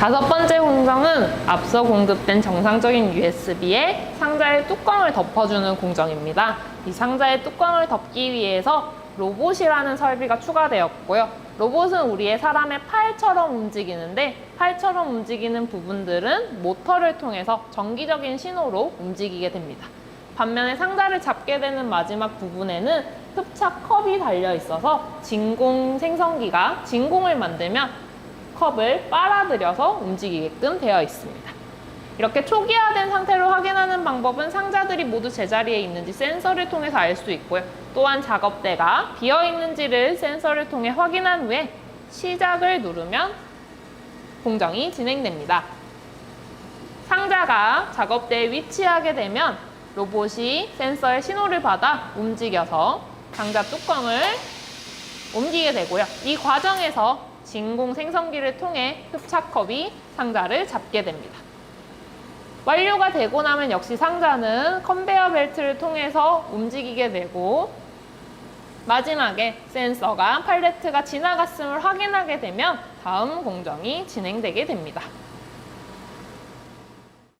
다섯 번째 공정은 앞서 공급된 정상적인 USB에 상자의 뚜껑을 덮어주는 공정입니다. 이 상자의 뚜껑을 덮기 위해서 로봇이라는 설비가 추가되었고요. 로봇은 우리의 사람의 팔처럼 움직이는데 팔처럼 움직이는 부분들은 모터를 통해서 전기적인 신호로 움직이게 됩니다. 반면에 상자를 잡게 되는 마지막 부분에는 흡착 컵이 달려 있어서 진공 생성기가 진공을 만들면 컵을 빨아들여서 움직이게끔 되어 있습니다. 이렇게 초기화된 상태로 확인하는 방법은 상자들이 모두 제자리에 있는지 센서를 통해서 알 수 있고요. 또한 작업대가 비어 있는지를 센서를 통해 확인한 후에 시작을 누르면 공정이 진행됩니다. 상자가 작업대에 위치하게 되면 로봇이 센서의 신호를 받아 움직여서 상자 뚜껑을 옮기게 되고요. 이 과정에서 진공 생성기를 통해 흡착컵이 상자를 잡게 됩니다. 완료가 되고 나면 역시 상자는 컨베어 벨트를 통해서 움직이게 되고 마지막에 센서가 팔레트가 지나갔음을 확인하게 되면 다음 공정이 진행되게 됩니다.